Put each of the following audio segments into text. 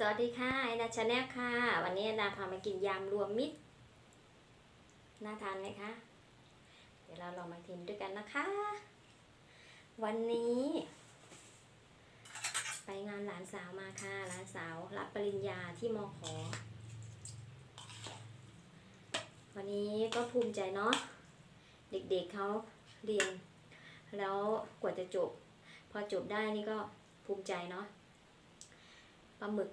สวัสดีค่ะไอนาชาแนลค่ะ วันนี้ไอนาพามากินยำรวมมิตรน่าทานไหมคะ เดี๋ยวเราลองมาทิมด้วยกันนะคะ วันนี้ ไปงานหลานสาวมาค่ะหลานสาวรับปริญญาที่มอขอ วันนี้ก็ภูมิใจเนาะเด็กๆเขาเรียน แล้วกว่าจะจบ พอจบได้นี่ก็ภูมิใจเนาะปลาหมึก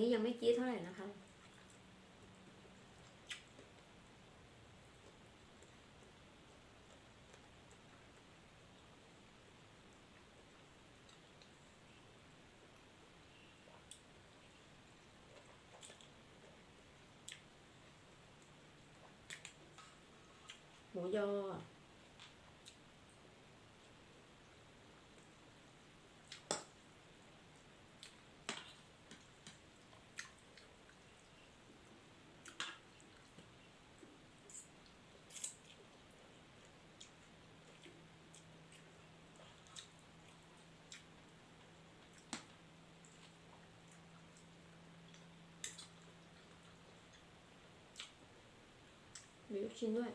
นี้ยังไม่จี๊ดเท่าไหร่นะคะ หมูยอ กชิ้นด้วย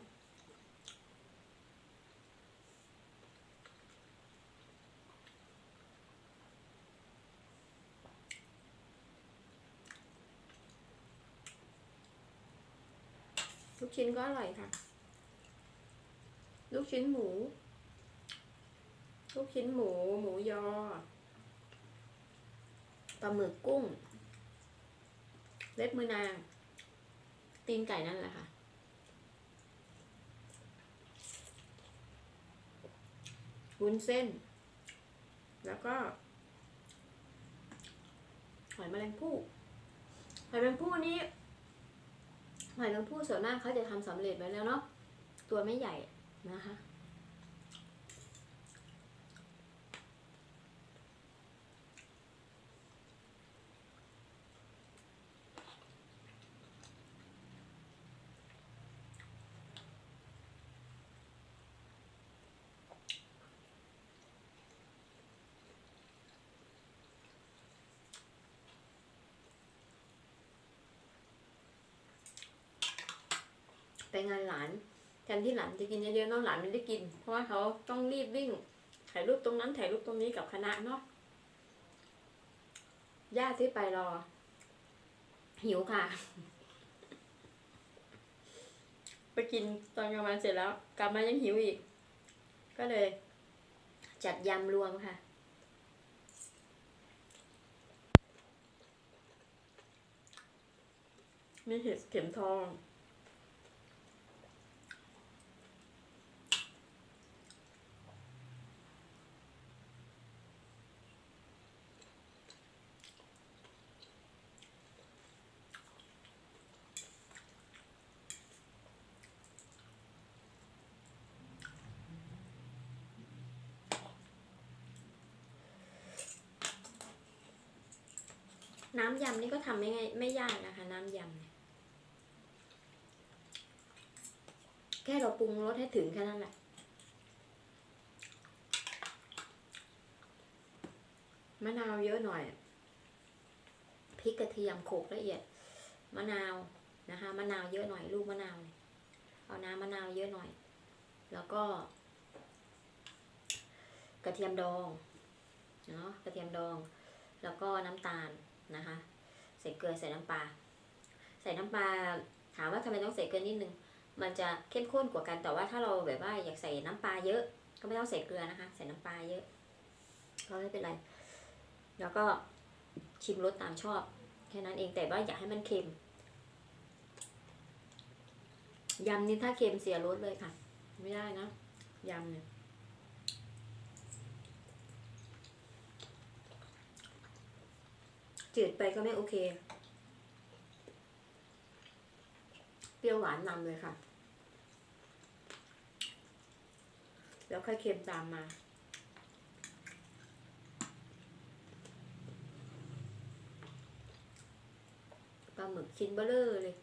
ลูกชิ้นก็อร่อยค่ะ ลูกชิ้นหมู ลูกชิ้นหมู หมูยอ ปลาหมึกกุ้ง เล็บมือนาง ตีนไก่นั่นแหละค่ะ วุ้นเส้น แล้วก็ หอยแมลงภู่หอยแมลงภู่นี้หอยแมลงภู่ส่วนมากเขาจะทำสำเร็จไว้แล้วเนาะตัวไม่ใหญ่นะคะ ไปงานหลานแทนที่หลานจะกินเยอะๆเน้องหลานไม่ได้กิน เพราะว่าเขาต้องรีบวิ่งถ่ายรูปตรงนั้นถ่ายรูปตรงนี้กับคณะเนาะญาติที่ไปรอ หิวค่ะ ไปกินตอนกลางวันเสร็จแล้ว กลับมายังหิวอีก ก็เลย จัดยำรวมค่ะมีเห็ดเข็มทอง น้ำยำนี่ก็ทำไม่ไงไม่ยากนะคะ น้ำยำเนี่ยแค่เราปรุงรสให้ถึงแค่นั้นแหละมะนาวเยอะหน่อยพริกกระเทียมโขกละเอียดมะนาวนะคะมะนาวเยอะหน่อยลูกมะนาวเอาน้ำมะนาวเยอะหน่อย แล้วก็ กระเทียมดองเนาะกระเทียมดอง แล้วก็น้ำตาลนะคะ ส่เกลือใส่น้ำปลา ใส่น้ำปลาถามว่าทำไมต้องใส่เกลือนิดนึง มันจะเข้มข้นกว่ากัน แต่ว่าถ้าเราแบบว่าอยากใส่น้ำปลาเยอะ ก็ไม่ต้องใส่เกลือนะคะ ใส่น้ำปลาเยอะ ก็ไม่เป็นไร แล้วก็ชิมรสตามชอบ แค่นั้นเอง แต่ว่าอย่าให้มันเค็ม ยำนี่ถ้าเค็มเสียรสเลยค่ะ ไม่ได้นะ ยำเนี่ย จืดไปก็ไม่โอเค เปรี้ยวหวานนำเลยค่ะ แล้วค่อยเค็มตามมาปลาหมึกชิ้นเบลอเลย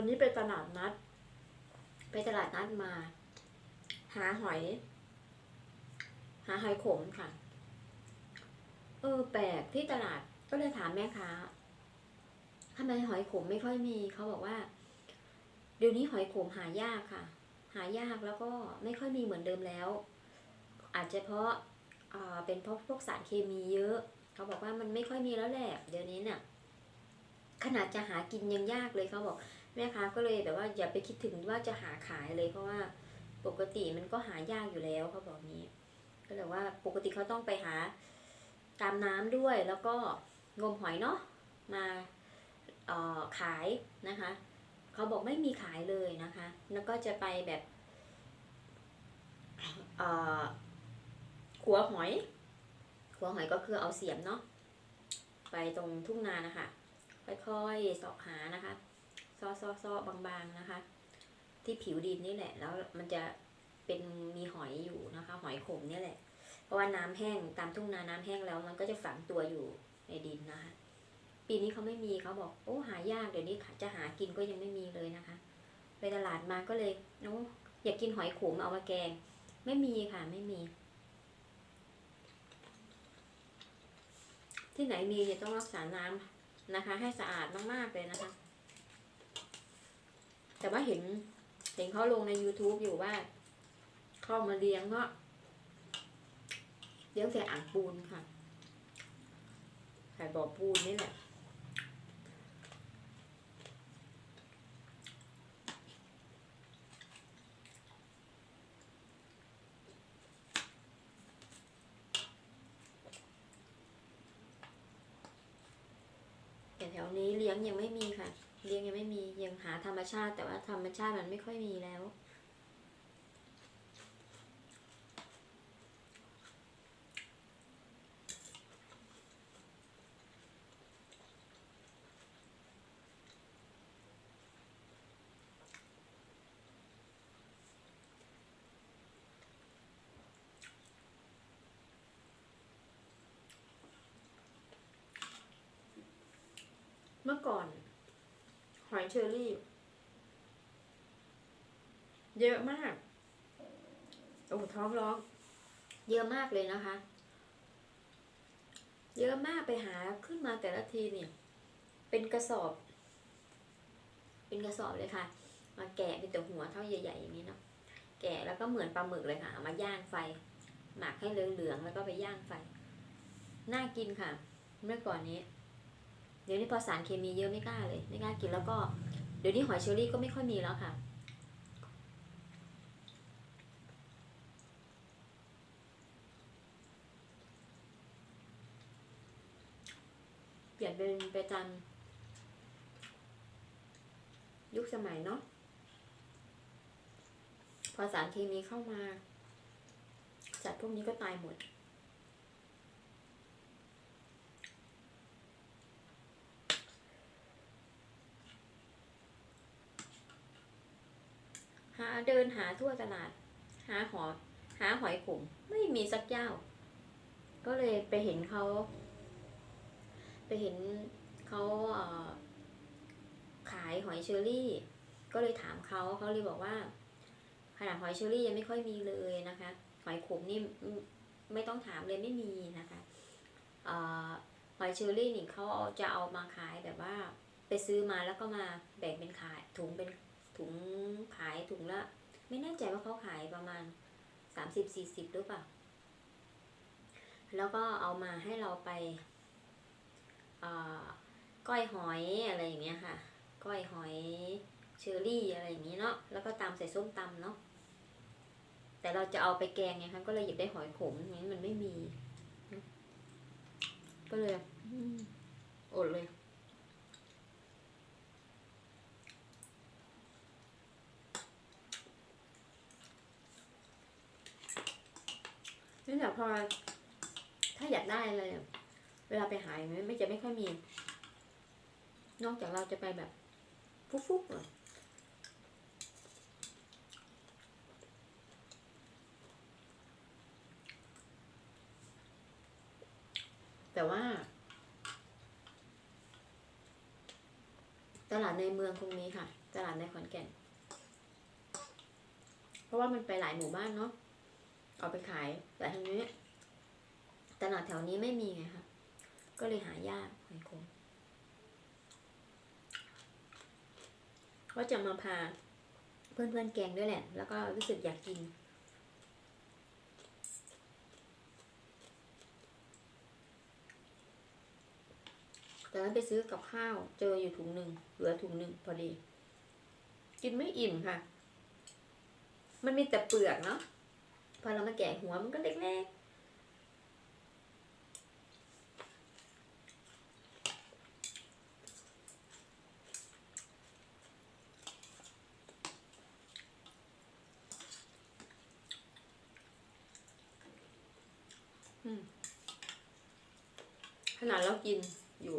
วันนี้ไปตลาดนัด ไปตลาดนัดมา หาหอย หาหอยขมค่ะ เออ แปลกที่ตลาดก็เลยถามแม่ค้าทำไมหอยขมไม่ค่อยมีเขาบอกว่า เดี๋ยวนี้หอยขมหายากค่ะ หายากแล้วก็ไม่ค่อยมีเหมือนเดิมแล้ว อาจจะเพราะอ่าเป็นเพราะพวกสารเคมีเยอะ เขาบอกว่ามันไม่ค่อยมีแล้วแหละเดี๋ยวนี้เนี่ยขนาดจะหากินยังยากเลยเขาบอก แม่ค้าก็เลยแบบว่าอย่าไปคิดถึงว่าจะหาขายเลย เพราะว่าปกติมันก็หายากอยู่แล้วเขาบอกนี้ ก็เลยว่าปกติเขาต้องไปหาตามน้ำด้วยแล้วก็งมหอยเนาะมาเอ่อขายนะคะเขาบอกไม่มีขายเลยนะคะ แล้วก็จะไปแบบเอ่อขัวหอยขัวหอยก็คือเอาเสียมเนาะไปตรงทุ่งนานะคะค่อยๆสอบหานะคะ ซ้อซ้อซ้อบางๆนะคะ ที่ผิวดินนี่แหละ แล้วมันจะเป็นมีหอยอยู่นะคะ หอยขมเนี่ยแหละ เพราะว่าน้ำแห้งตามทุ่งนาน้ำแห้งแล้ว มันก็จะฝังตัวอยู่ในดินนะคะ ปีนี้เขาไม่มีเขาบอกโอ้หายากเดี๋ยวนี้จะหากินก็ยังไม่มีเลยนะคะไปตลาดมาก็เลยโอ้อยากกินหอยขมเอามาแกง ไม่มีค่ะไม่มี ที่ไหนมีเนี่ยต้องรักษาน้ำนะคะ ให้สะอาดมากๆเลยนะคะ แต่ว่าเห็นเห็นเขาลงใน YouTube อยู่ว่าเข้ามาเลี้ยงเนาะเลี้ยงใส่อ่างปูนค่ะใส่บ่อปูนนี่แหละแต่แถวนี้เลี้ยงยังไม่มีค่ะ เลี้ยงยังไม่มียังหาธรรมชาติ แต่ว่าธรรมชาติมันไม่ค่อยมีแล้วเมื่อก่อน หอยเชอรี่ เยอะมาก โอ้ท้องร้อง เยอะมากเลยนะคะ เยอะมากไปหาขึ้นมาแต่ละทีเนี่ย เป็นกระสอบ เป็นกระสอบเลยค่ะ มาแกะเป็นแต่หัวเท่าใหญ่ๆอย่างนี้เนาะ แกะแล้วก็เหมือนปลาหมึกเลยค่ะามาย่างไฟ หมักให้เหลืองๆแล้วก็ไปย่างไฟ น่ากินค่ะ เมื่อก่อนนี้ ดี๋ยวนี้พอสารเคมีเยอะไม่กล้าเลย ไม่กล้ากินแล้วก็ เดี๋ยวนี้หอยเชอรี่ก็ไม่ค่อยมีแล้วค่ะเปลี่ยนเป็นไปตามยุคสมัยเนาะพอสารเคมีเข้ามาสัตว์พวกนี้ก็ตายหมด เดินหาทั่วตลาด หาหอหาหอยขมไม่มีสักเจ้า ก็เลยไปเห็นเขา ไปเห็นเขาเออขายหอยเชอรี่ ก็เลยถามเขาเขาเลยบอกว่าขนาดหอยเชอรี่ยังไม่ค่อยมีเลยนะคะ หอยขมนี่ไม่ต้องถามเลยไม่มีนะคะเออหอยเชอรี่นี่เขาจะเอามาขายแบบว่า ไปซื้อมาแล้วก็มาแบ่งเป็นขายถุงเป็น ถุงขายถุงละ ไม่แน่ใจว่าเขาขายประมาณสามสิบสี่สิบหรือเปล่า แล้วก็เอามาให้เราไปก้อยหอยอะไรอย่างเงี้ยค่ะ ก้อยหอยเชอรี่อะไรอย่างงี้เนาะ แล้วก็ตามใส่ส้มตำเนาะ แต่เราจะเอาไปแกงไงคะก็เลยหยิบได้หอยขมอย่างนี้มันไม่มี ก็เลยอดเลย นี่แหละพอ ถ้าอยากได้อะไรเวลาไปหายไม่จะไม่ค่อยมี นอกจากเราจะไปแบบฟุกๆเลยแต่ว่า ตลาดในเมืองคงมีค่ะ ตลาดในขอนแก่น เพราะว่ามันไปหลายหมู่บ้านเนาะ เอาไปขาย แต่ทางนี้ตลาดแถวนี้ไม่มีไงคะก็เลยหายากหอยโขงก็จะมาพาเพื่อนๆแกงด้วยแหละ แล้วก็รู้สึกอยากกินแต่นั้นไปซื้อกับข้าว เจออยู่ถุงหนึ่งเหลือถุงหนึ่งพอดี กินไม่อิ่มค่ะ มันมีแต่เปลือกเนาะ พอเรามาแกะหัวมันก็เล็กๆอืมขนาดเรากินอยู่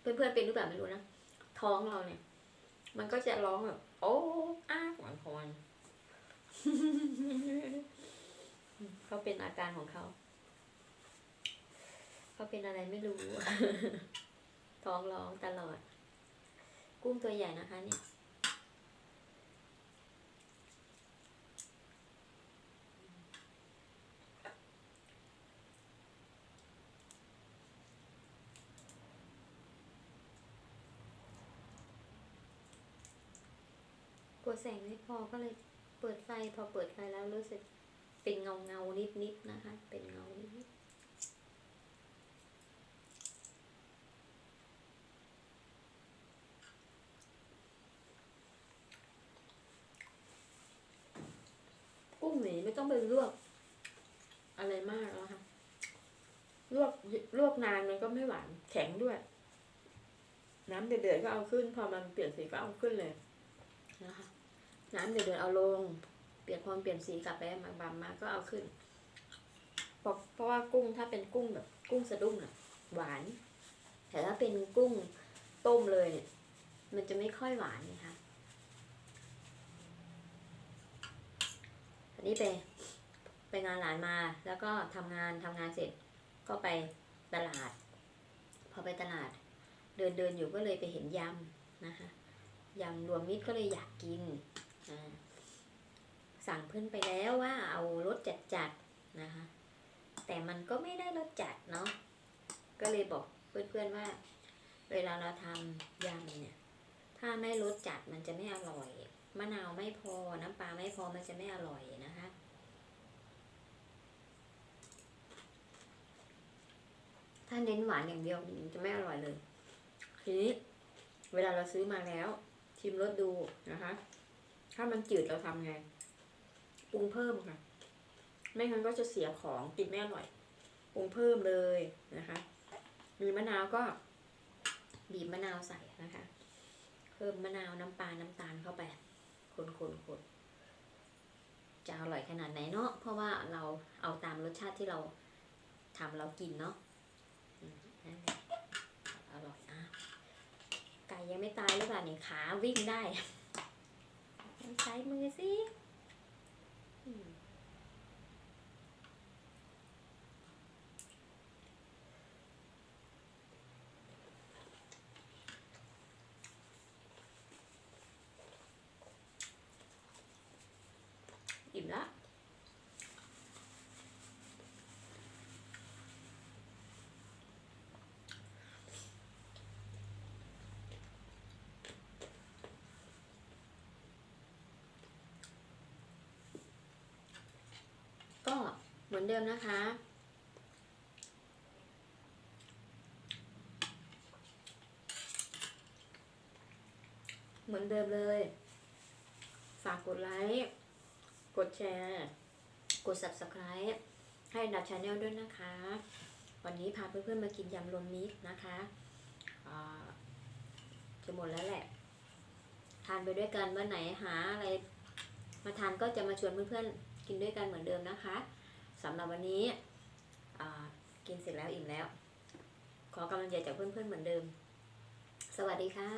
เพื่อนๆเป็นหรือเปล่าไม่รู้นะ ท้องเราเนี่ย มันก็จะร้องแบบ โอ้อ้ากหวานคอนเขาเป็นอาการของเขาเขาเป็นอะไรไม่รู้ ท้องร้องตลอด กุ้งตัวใหญ่นะคะเนี่ย แสงไม่พอก็เลยเปิดไฟพอเปิดไฟแล้วรู้สึกเป็นเงาเงานิดนิดนะคะ เป็นเงานิดกุ้งหนีไม่ต้องไปลวก อะไรมากแล้วค่ะลวกลวกนานมันก็ไม่หวานแข็งด้วย น้ำเดือดๆก็เอาขึ้น พอมันเปลี่ยนสีก็เอาขึ้นเลยนะคะ น้ำเดือดเอาลง เปลี่ยนพอมันเปลี่ยนสีกลับไปมาบำมาก็เอาขึ้นเพราะเพราะว่ากุ้งถ้าเป็นกุ้งแบบ กุ้งสะดุ้งอะหวาน แต่ถ้าเป็นกุ้งต้มเลยเนี่ยมันจะไม่ค่อยหวานนะคะอันนี้ไปไปงานหลานมาแล้วก็ทำงานทำงานเสร็จก็ไปตลาด พอไปตลาด เดินเดินอยู่ก็เลยไปเห็นยำนะคะยำรวมมิตรก็เลยอยากกิน สั่งเพื่อนไปแล้วว่าเอารสจัดจัดๆนะคะ แต่มันก็ไม่ได้รสจัดเนาะก็เลยบอกเพื่อนๆว่า เวลาเราทำยำเนี่ย ถ้าไม่รสจัดมันจะไม่อร่อย มะนาวไม่พอน้ำปลาไม่พอมันจะไม่อร่อยนะคะถ้าเน้นหวานอย่างเดียวจะไม่อร่อยเลย ทีนี้เวลาเราซื้อมาแล้ว ชิมรสดูนะคะ ถ้ามันจืดเราทำไงปรุงเพิ่มค่ะ ไม่งั้นก็จะเสียของกินไม่อร่อยปรุงเพิ่มเลยนะคะ มีมะนาวก็บีบมะนาวใส่นะคะ เพิ่มมะนาวน้ำปลาน้ำตาลเข้าไป คนคนคนจะอร่อยขนาดไหนเนาะเพราะว่าเราเอาตามรสชาติที่เราทำเรากินเนาะอืมนั่นแหละอร่อยอะไก่ยังไม่ตายหรือเปล่าเนี่ยขาวิ่งได้ ใช้มือสิอืมอิ่มละ ก็เหมือนเดิมนะคะ เหมือนเดิมเลย ฝากกดไลค์ กดแชร์ กด subscribe ให้ดับชาแนลด้วยนะคะ วันนี้พาเพื่อนๆมากินยำรวมมิตรนะคะจะหมดแล้วแหละ ทานไปด้วยกันเมื่อไหนหาอะไร มาทานก็จะมาชวนเพื่อนๆ กินด้วยกันเหมือนเดิมนะคะสำหรับวันนี้กินเสร็จแล้วอิ่มแล้ว ขอกำลังใจจากเพื่อนๆเหมือนเดิม สวัสดีค่ะ